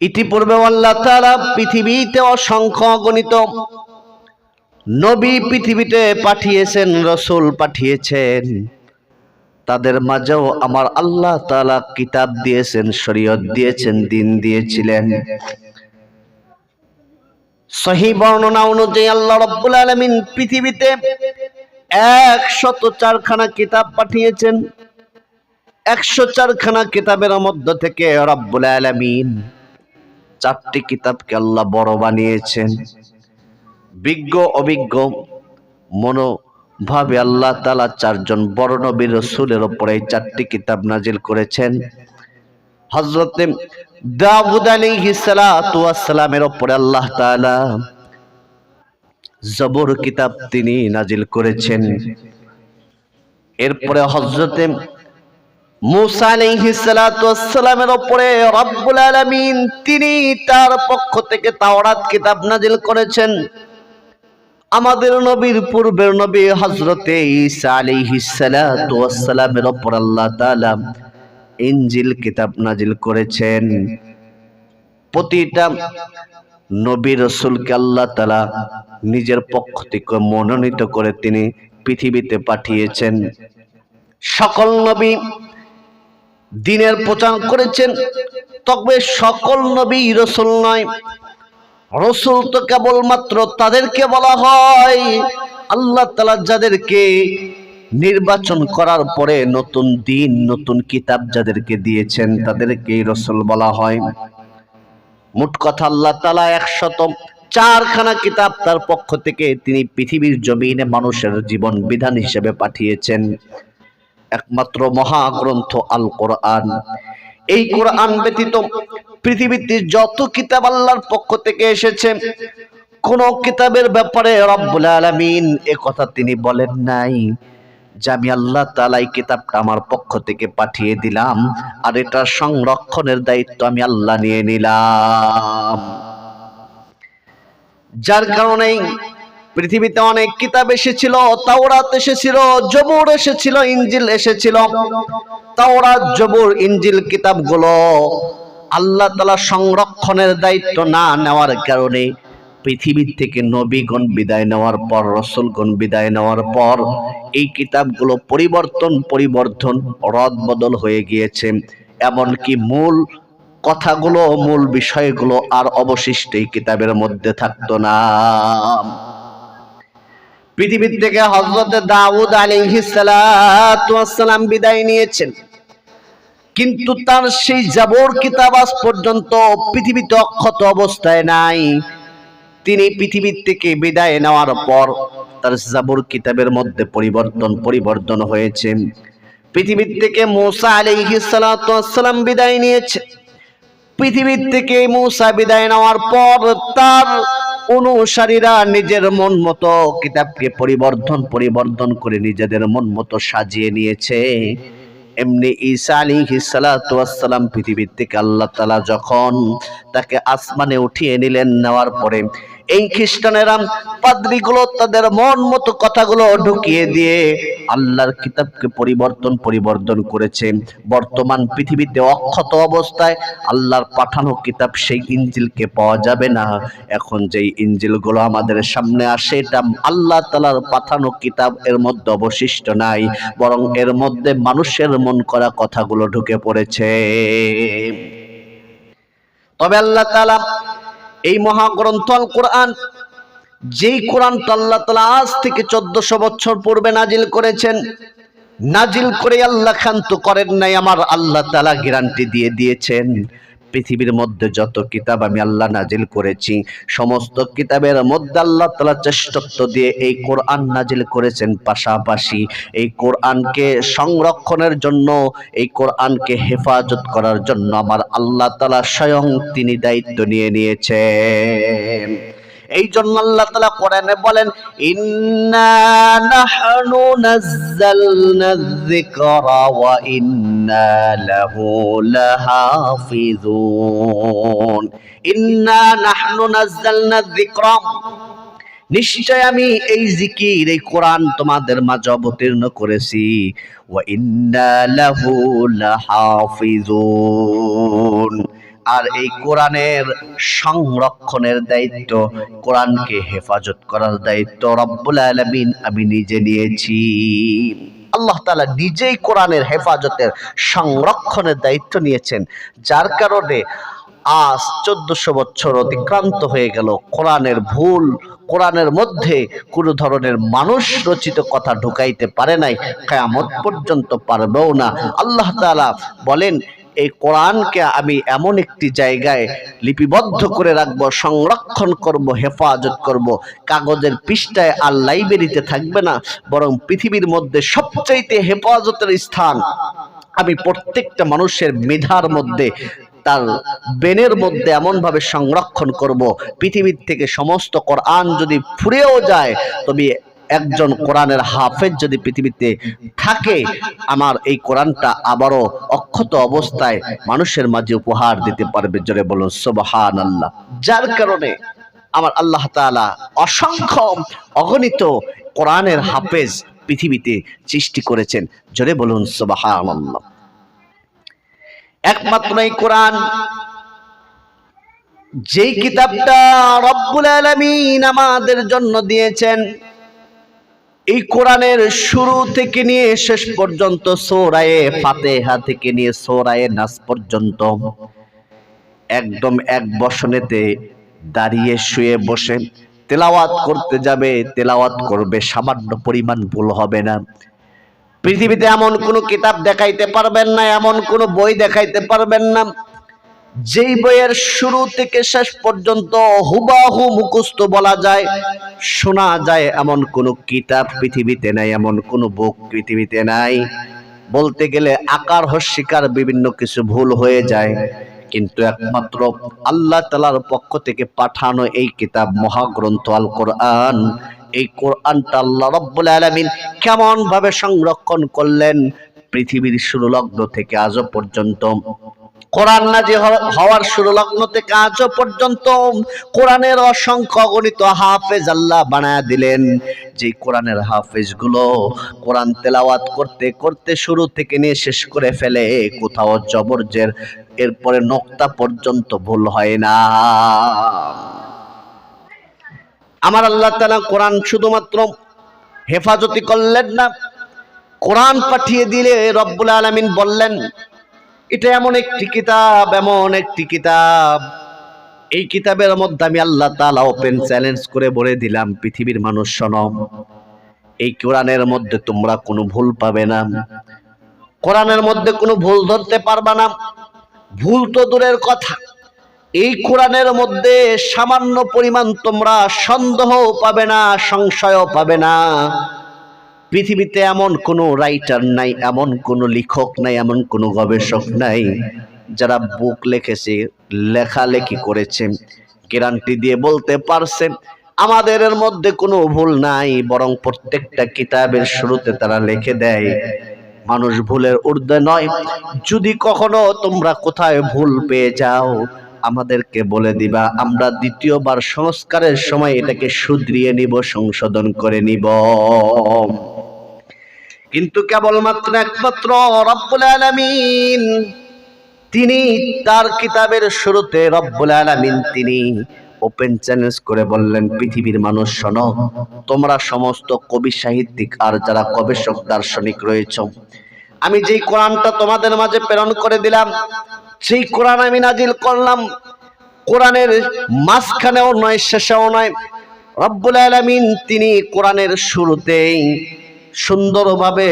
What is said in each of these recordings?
ইতিপূর্বে আল্লাহ তাআলা পৃথিবীতে অসংখ্য গণিত নবী পৃথিবীতে পাঠিয়েছেন, রসুল পাঠিয়েছেন। তাদের মাঝেও আমার আল্লাহ তাআলা কিতাব দিয়েছেন, শরীয়ত দিয়েছেন, দিন দিয়েছিলেন। সহি বর্ণনা অনুযায়ী আল্লাহ রব্বুল আলমিন পৃথিবীতে একশত চারখানা কিতাব পাঠিয়েছেন। একশো চারখানা কিতাবের মধ্য থেকে রব্বুল আলমিন চারটি কিতাবকে আল্লাহ বড় বানিয়েছেন। বিজ্ঞ, অভিজ্ঞ, মনোভাবে আল্লাহ তালা চারজন বড় নবীর রসুলের ওপরে এই চারটি কিতাব নাজিল করেছেন। হজরতে দাউদ আলাইহিসসালামের ওপরে আল্লাহ তালা জবর কিতাব তিনি নাজিল করেছেন। এরপরে হজরতে ওপরে তিনি তার পক্ষ থেকে তাওরাত কিতাব নাজিল করেছেন। আমাদের নবীর পূর্বের নবী হজরতে ঈসা ওপর আল্লাহ ইঞ্জিল কিতাব নাজিল করেছেন। প্রতিটা নবী রসুলকে আল্লাহ তালা নিজের পক্ষ থেকে মনোনীত করে তিনি পৃথিবীতে পাঠিয়েছেন। সকল নবী দিনের প্রচার করেছেন তবে সকল নবী রসুল নয়। রসুল তো কেবলমাত্র তাদেরকে বলা হয়। আল্লাহ তালা যাদেরকে নির্বাচন করার পরে নতুন দিন, নতুন কিতাব যাদেরকে দিয়েছেন তাদেরকে রসুল বলা হয়। মোট কথা আল্লাহ তালা একশত চারখানা কিতাব তার পক্ষ থেকে তিনি পৃথিবীর জমিনে মানুষের জীবন বিধান হিসেবে পাঠিয়েছেন। একমাত্র মহাগ্রন্থ আল কোরআন এই কোরআন ব্যতীত পৃথিবীতে যত কিতাব আল্লাহর পক্ষ থেকে এসেছে, কোন কিতাবের ব্যাপারে রব্বুল আলামিন এ কথা তিনি বলেন নাই যে আমি আল্লাহ তালা এই কিতাবটা আমার পক্ষ থেকে পাঠিয়ে দিলাম আর এটা সংরক্ষণের দায়িত্ব আমি আল্লাহ নিয়ে নিলাম। যার কারণে পৃথিবীতে অনেক কিতাব এসেছিল, তাওরাত এসেছিল, জবুর এসেছিল ইঞ্জিল এসেছিল। তাওরাত, জবুর ইঞ্জিল কিতাবগুলো আল্লাহ তালা সংরক্ষণের দায়িত্ব না নেওয়ার কারণে পৃথিবীর থেকে নবীগণ বিদায় নেওয়ার পর, রসুলগণ বিদায় নেওয়ার পর এই কিতাবগুলো পরিবর্তন পরিবর্তন রদ বদল হয়ে গিয়েছে। এমনকি মূল কথাগুলো, মূল বিষয়গুলো আর অবশিষ্ট এই কিতাবের মধ্যে থাকতো না। পৃথিবীর থেকে হজরত দাউদ আলিহিসালাম বিদায় নিয়েছেন। কিন্তু তার সেই জাবর কিতাব পর্যন্ত পৃথিবীতে অক্ষত অবস্থায় নাই। তিনি পৃথিবীর থেকে বিদায় নেওয়ার পর তার জাবর কিতাবের মধ্যে পরিবর্তন পরিবর্তন হয়েছে। পৃথিবীর থেকে মূসা আলাইহিস সালাম বিদায় নিয়েছে। পৃথিবীর থেকে মূসা বিদায় নেওয়ার পর তার অনুসারীরা নিজের মন মতো কিতাবকে পরিবর্তন পরিবর্তন করে নিজেদের মন মতো সাজিয়ে নিয়েছে। এমনি ঈসা আলাইহিস সালাম পৃথিবীর থেকে আল্লাহ তাআলা যখন তাকে আসমানে উঠিয়ে নিলেন, নেওয়ার পরে এই খ্রিস্টানেরা পাদ্রীগুলো তাদের মন মতো কথাগুলো ঢুকিয়ে দিয়ে আল্লাহর কিতাবকে পরিবর্তন পরিবর্তন করেছে। বর্তমান পৃথিবীতে অক্ষত অবস্থায় আল্লাহর পাঠানো কিতাব সেই ইঞ্জিলকে পাওয়া যাবে না। এখন যেই ইঞ্জিলগুলো আমাদের সামনে আসে, এটা আল্লাহ তালার পাঠানো কিতাব, এর মধ্যে অবশিষ্ট নাই, বরং এর মধ্যে মানুষের মন করা কথাগুলো ঢুকে পড়েছে। তবে আল্লাহ তালা এই মহাগ্রন্থ আল কোরআন, যেই কোরআন আল্লাহ তালা আজ থেকে চোদ্দশো বছর পূর্বে নাজিল করেছেন, নাজিল করে আল্লাহ খান্ত করেন নাই, আমার আল্লাহ তালা গ্যারান্টি দিয়ে দিয়েছেন। পৃথিবীর মধ্যে যত কিতাব আমি আল্লাহ নাজিল করেছি, সমস্ত কিতাবের মধ্যে আল্লাহ তালা চেষ্টত্ব দিয়ে এই কোরআন নাজিল করেছেন পাশাপাশি। এই কোরআনকে সংরক্ষণের জন্য, এই কোরআনকে হেফাজত করার জন্য আমার আল্লাহ তালা স্বয়ং তিনি দায়িত্ব নিয়ে নিয়েছেন। এই জন্য আল্লাহ তালা কোরআনে বলেন, ইন্না ওয়া নিশ্চয় আমি এই জিকির, এই কোরআন তোমাদের মাঝে অবতীর্ণ করেছি। ওয়া ইন্না লাহু লাহাফিজুন। আর এই কোরআনের সংরক্ষণের দায়িত্ব কোরআনকে হেফাজত করার দায়িত্ব রব্বুল আলামিন আমি নিজে নিয়েছি। আল্লাহ তালা নিজেই কোরআনের হেফাজতের সংরক্ষণের দায়িত্ব নিয়েছেন, যার কারণে আজ চোদ্দশো বছর অতিক্রান্ত হয়ে গেল। কোরআনের ভুল, কোরআনের মধ্যে কোনো ধরনের মানুষ রচিত কথা ঢুকাইতে পারে নাই, কেয়ামত পর্যন্ত পারবেও না। আল্লাহ তালা বলেন এই কোরআনকে আমি এমন একটি জায়গায় লিপিবদ্ধ করে রাখব, সংরক্ষণ করব, হেফাজত করব। কাগজের পৃষ্ঠায় আর লাইব্রেরিতে থাকবে না, বরং পৃথিবীর মধ্যে সবচাইতে হেফাজতের স্থান আমি প্রত্যেকটা মানুষের মেধার মধ্যে, তার বেনের মধ্যে এমনভাবে সংরক্ষণ করব। পৃথিবীর থেকে সমস্ত কোরআন যদি ফুরেও যায়, তবে একজন কোরআনের হাফেজ যদি পৃথিবীতে থাকে আমার এই কোরআনটা আবারও অক্ষত অবস্থায় মানুষের মাঝে উপহার দিতে পারবে। জোরে বলুন সুবহান আল্লাহ যার কারণে আমার আল্লাহ তাআলা অসংখ্য অগণিত কোরআনের হাফেজ পৃথিবীতে সৃষ্টি করেছেন। জোরে বলুন সুবহান আল্লাহ একমাত্র এই কোরআন যেই কিতাবটা রব্বুল আলামিন আমাদের জন্য দিয়েছেন এই কোরআনের শুরু থেকে নিয়ে শেষ পর্যন্ত, সোরায়ে ফাতেহা থেকে নিয়ে সোরায়ে নাস পর্যন্ত একদম এক বসনেতে দাঁড়িয়ে শুয়ে বসে তেলাওয়াত করতে যাবে, তেলাওয়াত করবে, সামান্য পরিমাণ ভুল হবে না। পৃথিবীতে এমন কোনো কিতাব দেখাইতে পারবেন না, এমন কোনো বই দেখাইতে পারবেন না। যেই বইয়ের শুরু থেকে শেষ পর্যন্ত হুবাহু মুখস্থ বলা যায়, শোনা যায় এমন কোনো কিতাব পৃথিবীতে নাই, এমন কোনো বুক পৃথিবীতে নাই। বলতে গেলে আকার হস্যিকার বিভিন্ন কিছু ভুল হয়ে যায়, কিন্তু একমাত্র আল্লাহ তালার পক্ষ থেকে পাঠানো এই কিতাব মহাগ্রন্থ আল কোরআন এই কোরআনটা আল্লাহ রব্বুল আলামিন কেমন ভাবে সংরক্ষণ করলেন পৃথিবীর শুরু লগ্ন থেকে আজও পর্যন্ত? কোরআন নাজি হওয়ার শুরু লগ্ন থেকে আজও পর্যন্ত কোরআনের অসংখ্য গণিত হাফেজ আল্লাহ বানায় দিলেন। যে কোরআনের হাফেজগুলো কোরআন তেলাওয়াত করতে করতে শুরু থেকে নিয়ে শেষ করে ফেলে, কোথাও জবরজের, এরপরে নোক্তা পর্যন্ত ভুল হয় না। আমার আল্লাহ তালা কোরআন শুধুমাত্র হেফাজতি করলেন না, কোরআন পাঠিয়ে দিলে রব্বুল আলমিন বললেন এটা এমন একটি কিতাব, এমন একটি কিতাব। এই কিতাবের মধ্যে আমি আল্লাহ তালা ওপেন চ্যালেঞ্জ করে বলে দিলাম, পৃথিবীর মানুষ শোনম এই কোরআনের মধ্যে তোমরা কোনো ভুল পাবে না। কোরআনের মধ্যে কোনো ভুল ধরতে পারবা না। ভুল তো দূরের কথা। এই কোরআনের মধ্যে সামান্য পরিমাণ তোমরা সন্দেহ পাবে না, সংশয়ও পাবে না। পৃথিবীতে এমন কোনো রাইটার নাই, এমন কোনো লেখক নাই, এমন কোনো গবেষক নাই, যারা বুক লিখেছে, লেখালেখি করেছে গ্যারান্টি দিয়ে বলতে পারছে। আমাদের মধ্যে কোনো ভুল নাই, বরং প্রত্যেকটা কিতাবের শুরুতে তারা লিখে দেয়। মানুষ ভুলের ঊর্ধ্বে নয়। যদি কখনো তোমরা কোথায় ভুল পেয়ে যাও, আমাদেরকে বলে দিবা। আমরা দ্বিতীয়বার সংস্কারের সময় এটাকে শুধরিয়ে নিব, সংশোধন করে নিব। কিন্তু কেবলমাত্র একমাত্র রব্বুল আলামিন। তিনি তার কিতাবের শুরুতে রব্বুল আলামিন তিনি ওপেন চ্যালেঞ্জ করে বললেন, পৃথিবীর মানুষ শোনো, তোমরা সমস্ত কবি সাহিত্যিক আর যারা গবেষক, দার্শনিক রয়েছ। আমি যেই কোরআনটা তোমাদের মাঝে প্রেরণ করে দিলাম, সেই কোরআন আমি নাজিল করলাম। কোরআনের মাঝখানেও নয়, শেষেও নয়। রব্বুল আলামিন তিনি কোরআনের শুরুতেই সুন্দরভাবে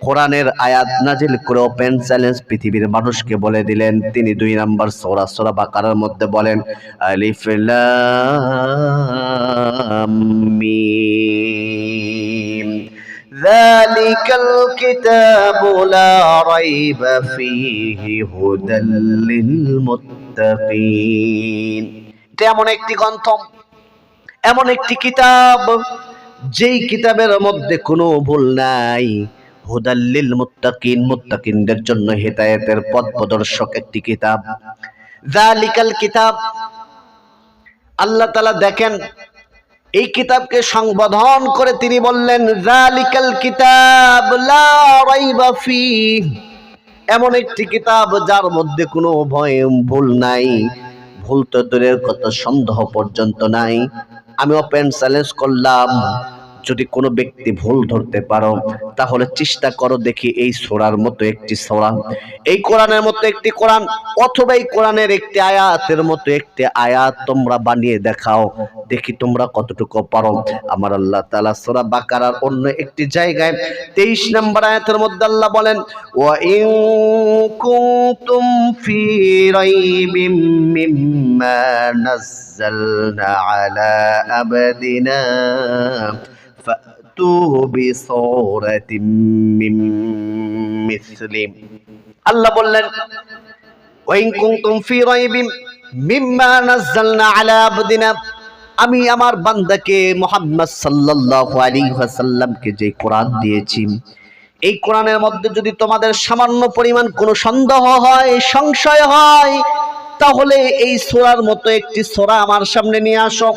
কোরআনের আয়াত নাজিল করে ওপেন চ্যালেঞ্জ পৃথিবীর মানুষকে বলে দিলেন তিনি দুই নাম্বার সোরা সোরা বাকারার মধ্যে বলেন আলিফ লাম মিম ذلك الكتاب لا ريب فيه هدى للمتقين এটা এমন একটি গ্রন্থ এমন একটি কিতাব যেই কিতাবের মধ্যে কোনো ভুল নাই হুদাল্লিল মুত্তাকিন, মুত্তাকিনদের জন্য হেদায়েতের পথ প্রদর্শক একটি কিতাব। জালিকাল কিতাব। আল্লাহ তাআলা দেখেন, এই কিতাবকে সংবোধন করে তিনি বললেন জালিকাল কিতাব লা রাইবা ফি এমন একটি কিতাব যার মধ্যে কোনো ভয়, ভুল নাই। ভুল তো দূরের কত সন্দেহ পর্যন্ত নাই। আমি প্যান্ট চ্যালেঞ্জ করলাম। যদি কোনো ব্যক্তি ভুল ধরতে পারো, তাহলে চেষ্টা করো দেখি এই সোরার মতো একটি সোরা। এই কোরআনের মতো একটি কোরআন অথবা এই কোরআনের একটি আয়াতের মতো একটি আয়াত তোমরা বানিয়ে দেখাও। দেখি তোমরা কতটুকু পারো। আমার আল্লাহ তালা সোরা বাকারার অন্য একটি জায়গায় 23 নম্বর আয়াতের মধ্যে আল্লাহ বলেন ইন কুনতুম ফি মিম্মা নাযালনা আলা আবদিনা। আল্লাহ বললেন আমি আমার বান্দাকে মোহাম্মদ সাল্লাল্লাহু আলাইহি ওয়াসাল্লামকে যে কোরআন দিয়েছি, এই কোরআনের মধ্যে যদি তোমাদের সামান্য পরিমাণ কোনো সন্দেহ হয়, সংশয় হয়, তাহলে এই সোরার মতো একটি সোরা আমার সামনে নিয়ে আসো।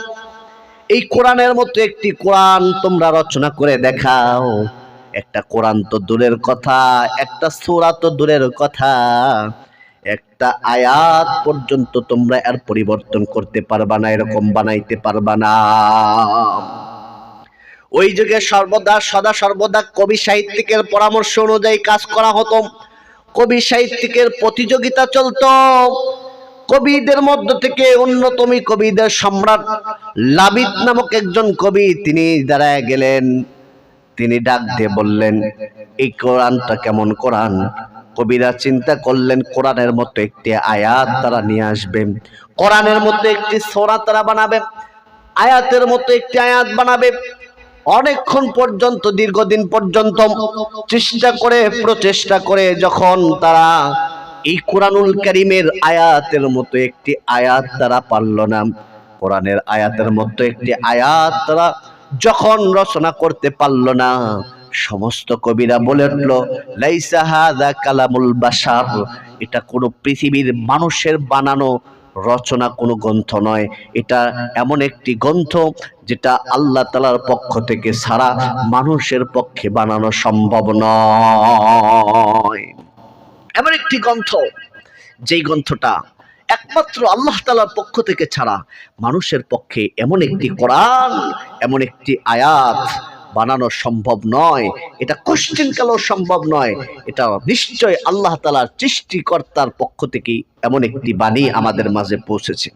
এই কোরআনের মতো একটি কোরআন তোমরা রচনা করে দেখাও। একটা কোরআন তো দূরের কথা, একটা সূরা তো দূরের কথা। একটা আয়াত পর্যন্ত তোমরা এর পরিবর্তন করতে পারবা না, এরকম বানাইতে পারবা না। ওই যুগে সর্বদা, সদা সর্বদা কবি সাহিত্যিকের পরামর্শ অনুযায়ী কাজ করা হতো। কবি সাহিত্যিকের প্রতিযোগিতা চলতো। কবিদের মধ্য থেকে অন্যতম কবিদের সম্রাট লাবিদ নামক একজন কবি তিনি দাঁড়ায় গেলেন। তিনি ডাক দিয়ে বললেন, এই কোরআনটা কেমন কোরআন? কবিরা চিন্তা করলেন, কোরআনের মতো একটি আয়াত তারা নিয়ে আসবেন কোরআনের মতো একটি সোরা তারা বানাবে। আয়াতের মতো একটি আয়াত বানাবে। অনেকক্ষণ পর্যন্ত, দীর্ঘদিন পর্যন্ত চেষ্টা করে, প্রচেষ্টা করে যখন তারা এই কোরআনুল করিমের আয়াতের মতো একটি আয়াত তারা পারল না। কোরআনের আয়াতের মতো একটি আয়াত তারা যখন রচনা করতে পারল না, সমস্ত কবিরা বলে উঠল কালামুল বাশার এটা কোনো পৃথিবীর মানুষের বানানো রচনা, কোনো গ্রন্থ নয়। এটা এমন একটি গ্রন্থ যেটা আল্লাহ তালার পক্ষ থেকে ছাড়া মানুষের পক্ষে বানানো সম্ভব নয়। এমন একটি গ্রন্থ, যেই গ্রন্থটা একমাত্র আল্লাহ তালার পক্ষ থেকে ছাড়া মানুষের পক্ষে এমন একটি কোরআন, এমন একটি আয়াত বানানো সম্ভব নয়। এটা কোশ্চিন কালো সম্ভব নয়? এটা নিশ্চয় আল্লাহ তালার সৃষ্টিকর্তার পক্ষ থেকেই এমন একটি বাণী আমাদের মাঝে পৌঁছেছে।